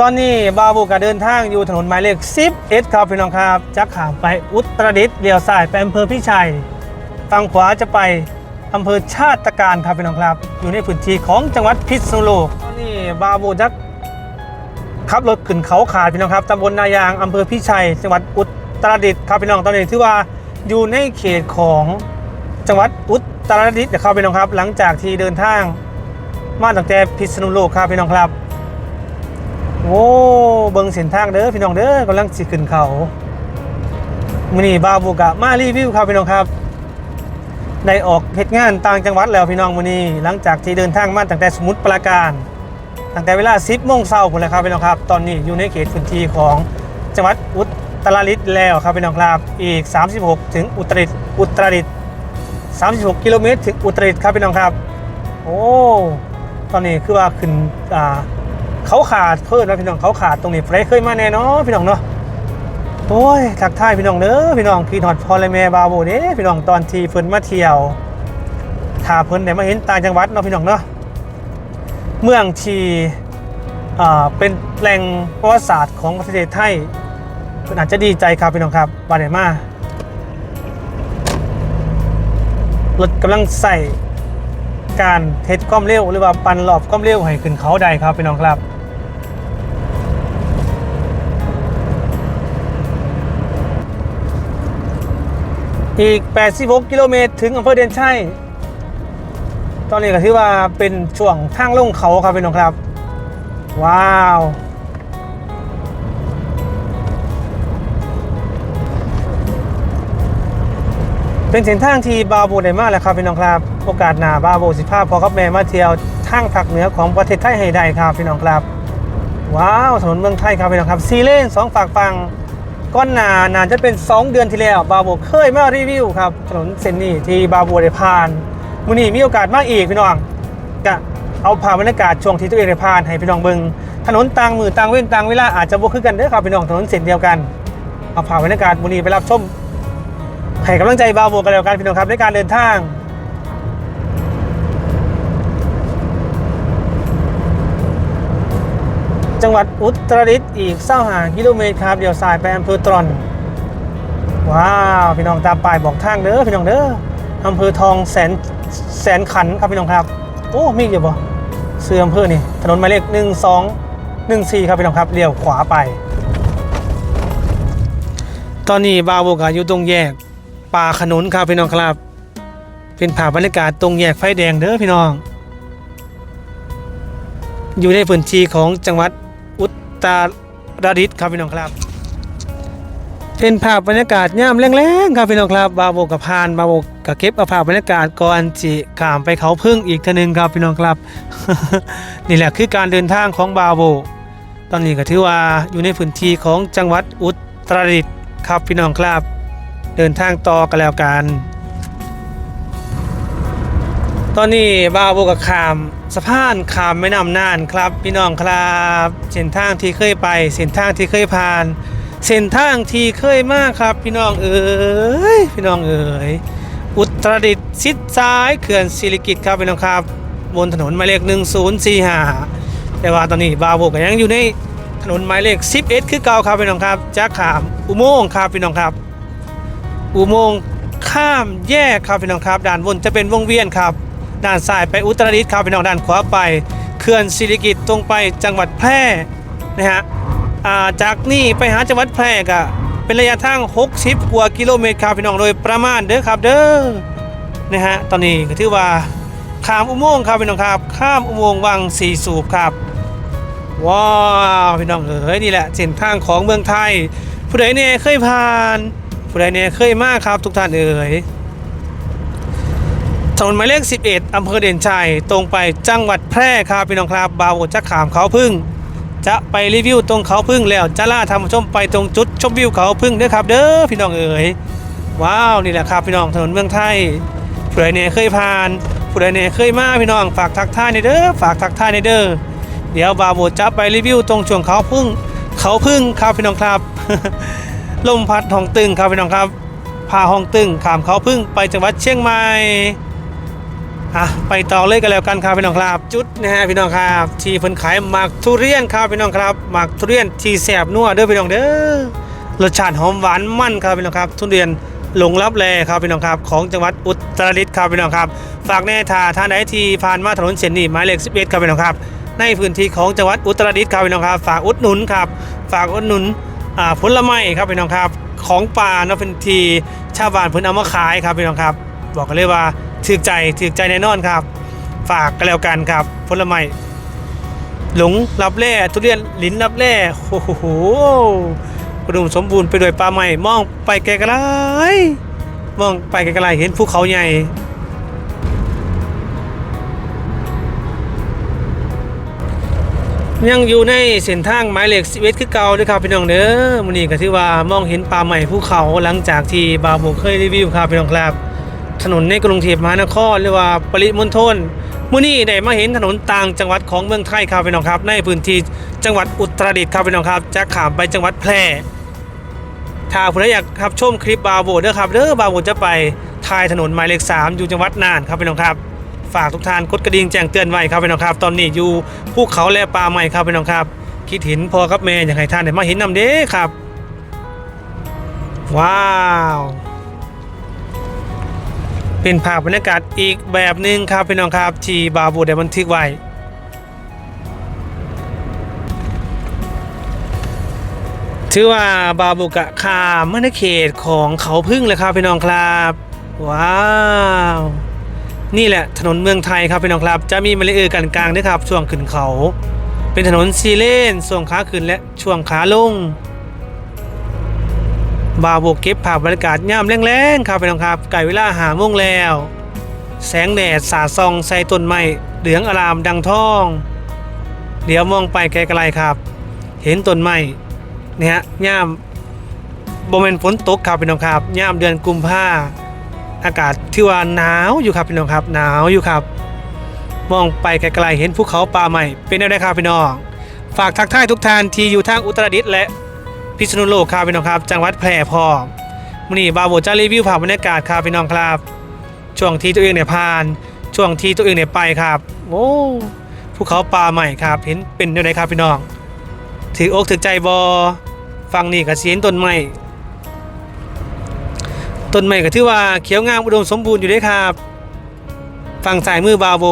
ตอนนี้บาบูกะเดินทางอยู่ถนนหมายเลข10เอสครับพี่น้องครับจะขามไปอุตรดิตถ์เลี้ยวซ้ายไปอำเภอพิชัยฝั่งขวาจะไปอำเภอชาติการครับพี่น้องครับ อยู่ในพื้นที่ของจังหวัดพิษณุโลกตอนนี้บาบูจะขับรถขึ้นเขาขาดพี่น้องครับตำบลนายางอำเภอพิชัย จังหวัดอุตรดิตถ์ครับพี่น้องตอนนี้ถือว่าอยู่ในเขตของจังหวัดอุตรดิตถ์นะครับพี่น้องครับ หลังจากที่เดินทางมาตั้งแต่พิษณุโลกครับพี่น้องครับ โอ้เบิ่งเส้นทางเด้อพี่น้องเด้อกำลังสิขึ้นเขามื้อนี้บาบุกะมารีวิวครับพี่น้องครับได้ออกเฮ็ดงานต่างจังหวัดแล้วพี่น้องมื้อนี้หลังจากที่เดินทางมาตั้งแต่สมุทรปราการตั้งแต่เวลา 10โมงเช้าพุ่นแหละครับพี่น้องครับตอนนี้อยู่ในเขตพื้นที่ของจังหวัดอุตรดิตถ์แล้วครับพี่น้องครับอีก 36 ถึงอุตรดิตถ์อุตรดิตถ์36 กิโลเมตรถึงอุตรดิตถ์ครับพี่น้องครับ โอ้ตอนนี้คือว่าขึ้นอ่า เขาขาดเพิ่นนะพี่น้องเขาขาดตรงนี้ไฟเคยมาแน่นาะพี่น้องเนาะโอ้ยทักทายพี่น้องเด้อพี่น้องคีนฮอดพอละแม่บาโบเด้พี่น้องตอนที่เพิ่นมาเที่ยวถ้าเพิ่นได้มาเห็นต่างจังหวัดเนาะพี่น้องเนาะเมืองที่อ่าเป็นแหล่งประวัติศาสตร์ของประเทศไทยเพิ่นอาจจะดีใจครับพี่น้องครับว่าได้มารถกำลังใส่การเทสความเร็วหรือว่าปันหลอบความเร็วให้ขึ้นเขาได้ครับพี่น้องครับ อีก 86 กิโลเมตร ถึงอำเภอเด่นชัย ตอนนี้ก็ถือว่าเป็นช่วงทางลงเขาครับพี่น้องครับ ว้าว เป็นเส้นทางที่บาโบได้มากแล้วครับพี่น้องครับ โอกาสหน้าบาโบสิภาพพอกับแม่มาเที่ยวทางภาคเหนือของประเทศไทยให้ได้ครับพี่น้องครับ ว้าวถนนเมืองไทยครับพี่น้องครับซีเลนสองฝากฟัง ก้อนหนาน่าจะเป็น 2 เดือนที่แล้วบาโบเคยมารีวิวครับถนนเส้นนี้ที่บาโบได้ผ่านมื้อนี้มีโอกาสมาอีกพี่น้องจะเอาภาพบรรยากาศช่วงที่ตัวเองได้ผ่านให้พี่น้องเบิ่งถนนต่างมือต่างเว้นต่างเวลาอาจจะบ่คือกันเด้อครับพี่น้องถนนเส้นเดียวกันเอาภาพบรรยากาศมื้อนี้ไปรับชมให้กำลังใจบาโบกันแล้วกันพี่น้องครับในการเดินทาง จังหวัดอุตรดิตถ์อีกเศร้าหางกิโลเมตรครับเดี๋ยวสายไปอำเภอตรอน ว้าวพี่น้องตามป้ายบอกทางเด้อพี่น้องเด้ออำเภอทองแสนแสนขันครับพี่น้องครับโอ้มีอีกอยู่ปะเสื้ออำเภอนี่ถนนหมายเลขหนึ่งสองหนึ่งสี่ครับพี่น้องครับเลี้ยวขวาไป ตอนนี้บาโบกาอยู่ตรงแยกป่าขนุนครับพี่น้องครับ เป็นภาบรรยากาศตรงแยกไฟแดงเด้อพี่น้อง อยู่ในพื้นที่ของจังหวัด อุตรดิตถ์ครับพี่น้องครับ เป็นภาพบรรยากาศย่ามแรงๆครับพี่น้องครับ บาโบกับพานบาโบกับเก็บเอาภาพบรรยากาศก่อนจิขามไปเขาพึ่งอีกทอนึงครับพี่น้องครับ นี่แหละคือการเดินทางของบาโบ ตอนนี้ก็ถือว่าอยู่ในพื้นที่ของจังหวัดอุตรดิตถ์ครับพี่น้องครับ เดินทางต่อกันแล้วกัน ตอนนี้บาโบกับขาม สะพานขามแม่น้ำน่านครับ พี่น้องครับเส้นทางที่เคยไปเส้นทางที่เคยผ่านเส้นทางที่เคยมากครับ พี่น้องเอ๋ยพี่น้องเอ๋ยอุตรดิตถ์ชิดซ้ายเขื่อนศิริกิตครับพี่น้องครับ บนถนนหมายเลข 1045 แต่ว่าตอนนี้บาวโบก็ยังอยู่ในถนนหมายเลข 11 คือเก่าครับพี่น้องครับจากขามอุโมงค์ครับพี่น้องครับ อุโมงค์ข้ามแยกครับพี่น้องครับด้านบนจะเป็นวงเวียนครับ ด้านซ้ายไปอุตรดิตถ์ครับพี่น้องด้านขวาไปเขื่อนศิริกิตตรงไปจังหวัดแพร่นะฮะาจากนี่ไปหาจังหวัดแพร่ก็เป็นระยะทาง 60 กว่ากิโลเมตรครับพี่น้องโดยประมาณเด้อครับเด้อนะฮะตอนนี้ก็ถือว่าข้ามอุโมงค์ครับพี่น้องครับ ข้ามอุโมงค์วังสีสูบครับว้าวพี่น้องเอ๋ยนี่แหละเส้นทางของเมืองไทย ผู้ใดเนี่ยเคยผ่าน ผู้ใดเนี่ยเคยมาครับทุกท่านเอ๋ย ถนนหมายเลข 11 อำเภอเด่นชัย ตรงไปจังหวัดแพร่ครับพี่น้องครับบาวจะขามเขาพึ่ง จะไปรีวิวตรงเขาพึ่งแล้วจะล่าทำชมไปตรงจุดชมวิวเขาพึ่งด้อครับ เด้อพี่น้องเอ๋ยว้าวนี่แหละครับพี่น้องถนนเมืองไทยผู้ใดเนี่ยเคยผ่านผู้ใดเนี่ยเคยมาพี่น้องฝากทักทายในเด้อฝากทักทายในเด้อเดี๋ยวบาวจะไปรีวิวตรงช่วงเขาพึ่ง เขาพึ่งครับพี่น้องครับลมพัดห้องตึงครับพี่น้องครับพาห้องตึงขามเขาพึ่งไปจังหวัดเชียงใหม่ อะไปต่อเลยกันแล้วกันครับพี่น้องครับ จุดนะฮะพี่น้องครับ ที่เพิ่นขายหมากทุเรียนครับพี่น้องครับหมากทุเรียนที่แสบนัวเด้อพี่น้องเด้อรสชาติหอมหวานมันครับพี่น้องครับ ทุเรียนหลงรับแลครับพี่น้องครับ ของจังหวัดอุตรดิตถ์ครับพี่น้องครับ ฝากแน่ท่าท่านใดที่ผ่านมาถนนเส้นนี้หมายเลข11ครับพี่น้องครับ ในพื้นที่ของจังหวัดอุตรดิตถ์ครับพี่น้องครับ ฝากอุดหนุนครับ ฝากอุดหนุนผลไม้ครับพี่น้องครับ ของป่าเนาะเป็นทีชาวบ้านเพิ่นเอามาขายครับพี่น้องครับ บอกกันเลยว่าถือใจถือใจแน่นอนครับ ฝากกันแล้วกันครับผลไม้หลงรับแร่ทุเรียนลิ้นรับแร่โอ้โหอุดมสมบูรณ์ไปด้วยป่าไม้มองไปไกลๆมองไปไกลๆเห็นภูเขาใหญ่ยังอยู่ในเส้นทางหมายเลข11คือเก่าด้วยครับพี่น้องเด้อมื้อนี้ก็ถือว่ามองเห็นป่าใหม่ภูเขาหลังจากที่บาวโบเคยรีวิวครับพี่น้องครับ ถนนในกรุงเทพมหานครหรือว่าปริมณฑลมื้อนี้ได้มาเห็นถนนต่างจังหวัดของเมืองไทยครับพี่น้องครับ ในพื้นที่จังหวัดอุตรดิตถ์ครับพี่น้องครับจะข้ามไปจังหวัดแพร่ถ้าผู้ใดอยากครับชมคลิปบาโบเด้อครับเด้อบาโบจะไปทายถนนหมายเลข3อยู่จังหวัดน่านครับพี่น้องครับ ฝากทุกท่านกดกระดิ่งแจ้งเตือนไว้ครับพี่น้องครับ ตอนนี้อยู่ภูเขาและป่าใหม่ครับพี่น้องครับ คิดเห็นพอกับแม่อยากให้ท่านได้มาเห็นนำเด้ครับ ว้าว เป็นภาพบรรยากาศอีกแบบหนึ่งครับพี่น้องครับที่บาวโบได้บันทึกไว้ถือว่าบาบุกะคามเมื่อในเขตของเขาพึ่งเลยครับพี่น้องครับว้าวนี่แหละถนนเมืองไทยครับพี่น้องครับ จะมีมาเลเออร์กันกลางด้วยครับช่วงขึ้นเขา เป็นถนนซีเลนช่วงขาขึ้นและช่วงขาลง บาโบกเก็บภาพบรรยากาศย่ามแรงๆครับพี่น้องครับไก่เวลาหาโมงแล้ว แสงแดดสาดส่องใส่ต้นไม้เหลืองอารามดังท่อง เดี๋ยวมองไปไกลๆครับ เห็นต้นไม้เนี่ยฮะย่ามโบเมนฝนตกครับพี่น้องครับย่ามเดือนกุมภาอากาศที่ว่าหนาวอยู่ครับพี่น้องครับ หนาวอยู่ครับ มองไปไกลๆเห็นภูเขาป่าใหม่เป็นแนวใดครับพี่น้องฝากทักทายทุกท่านที่อยู่ทางอุตรดิตถ์และ พิษณุโลกครับพี่น้องครับ จังหวัดแพร่พร้อมมื้อนี้บาวโบจะรีวิวภาพบรรยากาศครับพี่น้องครับ ช่วงที่ตัวเองเนี่ยผ่าน ช่วงที่ตัวเองเนี่ยไปครับโอ้ภูเขาป่าใหม่ครับ เห็นเป็นแนวใดครับพี่น้อง ถืออกถือใจบอฟังนี่ก็เสียนต้นไม้ต้นไม้ก็ถือว่าเขียวงามอุดมสมบูรณ์อยู่เด้ครับ ฝั่งซ้ายมือบาวโบ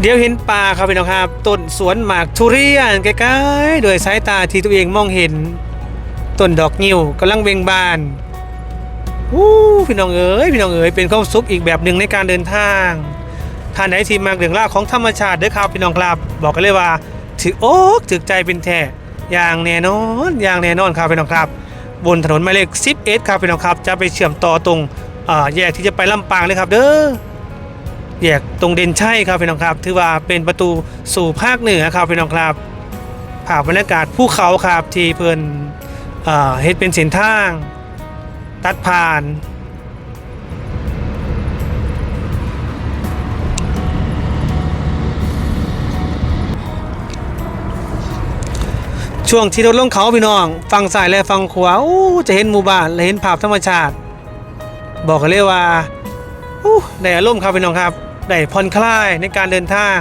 เดี๋ยวเห็นป่าครับพี่น้องครับต้นสวนหมากทุเรียนใกล้ๆโดยสายตาที่ตัวเองมองเห็นต้นดอกงิ้วกำลังเบ่งบานวู้พี่น้องเอ๋ยพี่น้องเอ๋ยเป็นความสุขอีกแบบหนึ่งในการเดินทางท่านไหนที่มาเรื่องราวของธรรมชาติเด้อครับพี่น้องครับ บอกกันเลยว่าถืออ๊กถือใจเป็นแท้อย่างแน่นอนอย่างแน่นอนครับพี่น้องครับ บนถนนหมายเลข11ครับพี่น้องครับ จะไปเชื่อมต่อตรงแยกที่จะไปลำปางเลยครับเด้อ แยกตรงเด่นชัยครับพี่น้องครับ ถือว่าเป็นประตูสู่ภาคเหนือครับพี่น้องครับภาพบรรยากาศภูเขาครับที่เพิ่นเอ่อเฮ็ดเป็นเส้นทาง ตัดผ่านช่วงที่รถลงเขาพี่น้องฝั่งซ้ายและฝั่งขวาอู้จะเห็นหมู่บ้านและเห็นภาพธรรมชาติ บอกกันเลยว่าอู้ได้อารมณ์ครับพี่น้องครับ ได้ผ่อนคลายในการเดินทาง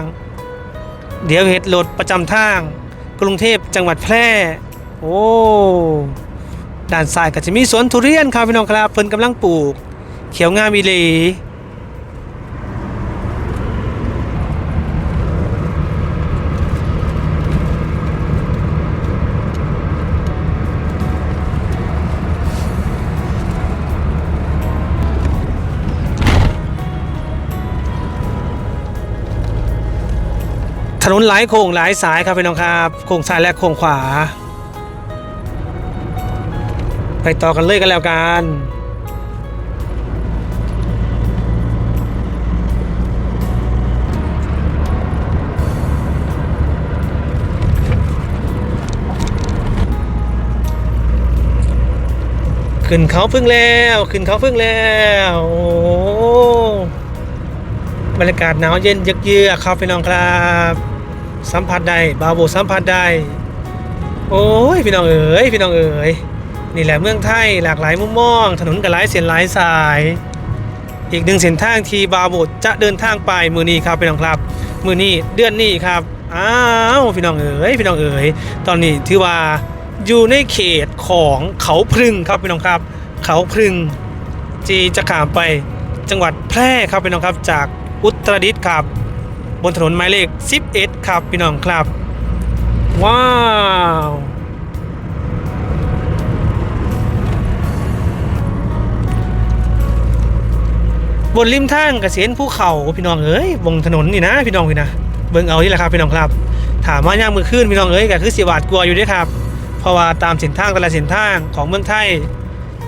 เดี๋ยวเห็ดรถประจำทาง กรุงเทพจังหวัดแพร่ โอ้ด้านซ้ายก็จะมีสวนทุเรียนครับพี่น้องครับเพิ่นกำลังปลูก เขียวงามอีหลี นนหลายโค้งหลายสายครับพี่น้องครับโค้งซ้ายและโค้งขวา ไปต่อกันเลยกันแล้วกันขึ้นเขาพึ่งแล้วขึ้นเขาพึ่งแล้วโอ้บรรยากาศหนาวเย็นเยือกๆครับพี่น้องครับ สัมผัสได้บาโบสัมผัสได้ โอ้ยพี่น้องเอ๋ยพี่น้องเอ๋ยนี่แหละเมืองไทยหลากหลายมุมมอง ถนนกับหลายเส้นหลายสาย อีกหนึ่งเส้นทางที่บาโบจะเดินทางไปมือนี้ครับพี่น้องครับ มือนี้เดือนนี้ครับอ้าวพี่น้องเอ๋ยพี่น้องเอ๋ยตอนนี้ถือว่าอยู่ในเขตของเขาพรึงครับพี่น้องครับ เขาพรึงจีจะข้ามไปจังหวัดแพร่ครับพี่น้องครับจากอุตรดิตถ์ครับ นถนนหมายเลข 11 ครับพี่น้องครับ ว้าว บนริมทางกระเสียนภูเขาพี่น้องเอ้ยบนถนนนี่นะพี่น้องพี่นะเบิ่งเอานี่แหละครับพี่น้องครับ ถามว่าย่างมือขึ้นพี่น้องเอ้ยก็คือสิบาดกลัวอยู่ด้วยครับ เพราะว่าตามเส้นทางแต่ละเส้นทางของเมืองไทย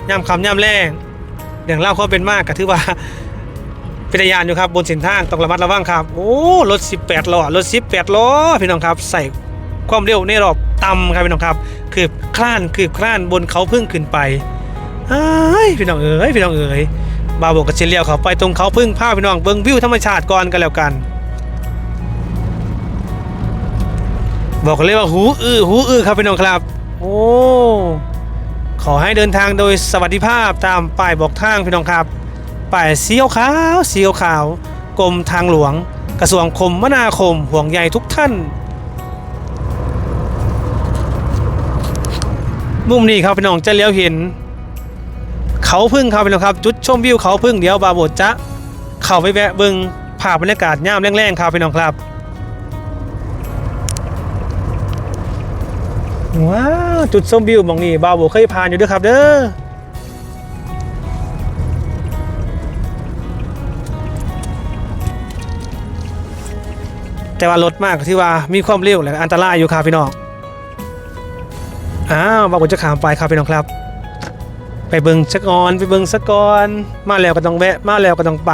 ย่ำคำย่ำแรงเรื่องเล่าเขาเป็นมากก็ถือว่า เป็นยานอยู่ครับบนเส้นทางต้องระมัดระวังครับ โอ้รถ 18ล้อรถ 18ล้อพี่น้องครับ ใส่ความเร็วในรอบต่ำครับพี่น้องครับ คือคลานคือคลานบนเขาพึ่งขึ้นไปเอ้ยพี่น้องเอ๋ยพี่น้องเอ๋ยบาบอกกับเชเลียวเขาไปตรงเขาพึ่งพาพี่น้องเบิ่งวิวธรรมชาติก่อนกันแล้วกัน บอกเลยว่าหูอื้อหูอื้อครับพี่น้องครับ โอ้ขอให้เดินทางโดยสวัสดิภาพตามป้ายบอกทางพี่น้องครับ ป้ายสีขาวสีขาวกรมทางหลวง กระทรวงคมนาคมห่วงใยทุกท่าน มุมนี้ครับพี่น้องจะเลี้ยวเห็น เขาพึ่งครับพี่น้องครับ จุดชมวิวเขาพึ่งเดี๋ยวบาโบจะเข้าไปแวะเบิงภาพบรรยากาศย่ามแรงๆครับพี่น้องครับว้าวจุดชมวิวมองนี้บาโบเคยผ่านอยู่ด้วยครับเด้อ แต่ว่ารถมากที่ว่ามีความเร็วและอันตรายอยู่ครับพี่น้องอ้าวบางคนจะขามไปครับพี่น้องครับ ไปเบิงสักกอนไปเบิงสักกอนมาแล้วก็ต้องแวะมาแล้วก็ต้องไป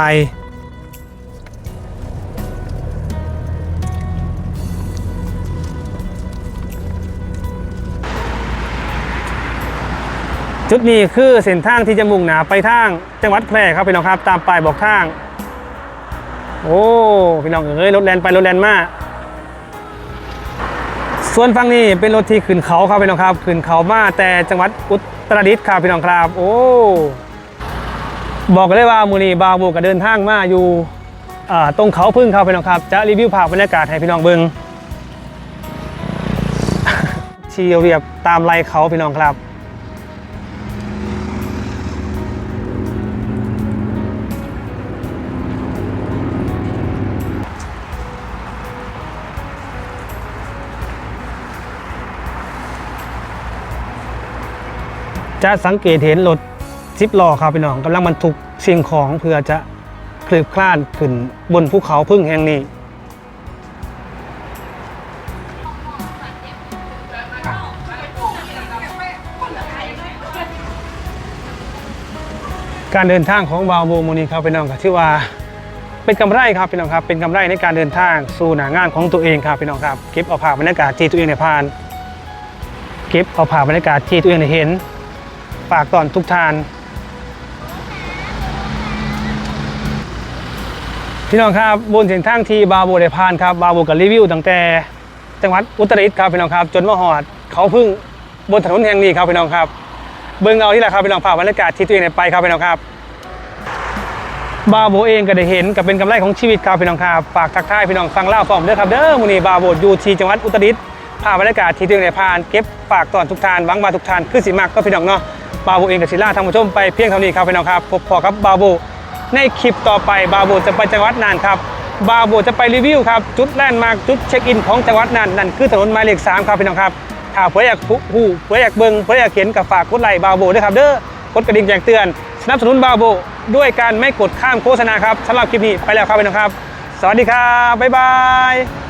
จุดนี้คือเส้นทางที่จะมุ่งหนาไปทางจังหวัดแพร่ครับพี่น้องครับ ตามป้ายบอกทาง โอ้พี่น้องเอ้ยรถแลนไปรถแลนมาส่วนฝั่งนี้เป็นรถที่ขึ้นเขาครับพี่น้องครับขึ้นเขามาแต่จังหวัดอุตรดิตถ์ครับพี่น้องครับ โอ้บอกเลยว่ามูนีบาวบูก็เดินทางมาอยู่ตรงเขาพึ่งครับพี่น้องครับ จะรีวิวภาพบรรยากาศให้พี่น้องเบิงชีเรียบตามไลเขาพี่น้องครับ จะสังเกตเห็นรถซิปล้อครับพี่น้องกำลังบรรทุกสิ่งของเพื่อจะคลืบคลานขึ้นบนภูเขาพึ่งแห่งนี้การเดินทางของบาวโบมูนีครับพี่น้องก็ชื่ว่าเป็นกำไรครับพี่น้องครับ เป็นกำไรในการเดินทางสู่หนางานของตัวเองครับพี่น้องครับ เก็บเอาภาพบรรยากาศที่ตัวเองได้ผ่าน เก็บเอาภาพบรรยากาศที่ตัวเองได้เห็น ฝากตอนทุกทาน พี่น้องครับบนเส้นทางที่บาโบได้ผ่านครับบาโบกับรีวิวตั้งแต่จังหวัดอุตรดิตถ์ครับพี่น้องครับ จนมาหอดเขาพึ่งบนถนนแห่งนี้ครับพี่น้องครับ เบิ่งเอาที่แหละครับพี่น้องภาพบรรยากาศที่ตัวเองไปครับพี่น้องครับบาโบเองก็ได้เห็นกับเป็นกำไรของชีวิตครับพี่น้องครับฝากทักทายพี่น้องฟังเล่าฟอมเด้อครับเด้อมื้อนี้บาโบอยู่ที่จังหวัดอุตรดิตถ์ภาพบรรยากาศที่ตัวเองได้ผ่านเก็บฝากตอนทุกทานหวังว่าทุกทานคือสิมากก็พี่น้องเนาะ บาโบเองกับศิลาทางผู้ชมไปเพียงเท่านี้ครับพี่น้องครับพบพอครับบาโบในคลิปต่อไปบาโบจะไปจังหวัดน่านครับบาโบจะไปรีวิวครับจุดแลนด์มาร์คจุดเช็คอินของจังหวัดน่านนั่นคือถนนหมายเลข3ครับพี่น้องครับถ้าเพื่ออยากผู้เพื่ออยากเบิ่งเพื่ออยากเห็นกับฝากกดไลค์บาโบด้วยครับเด้อกดกระดิ่งแจ้งเตือนสนับสนุนบาโบด้วยการไม่กดข้ามโฆษณาครับสำหรับคลิปนี้ไปแล้วครับพี่น้องครับ สวัสดีครับบ๊ายบาย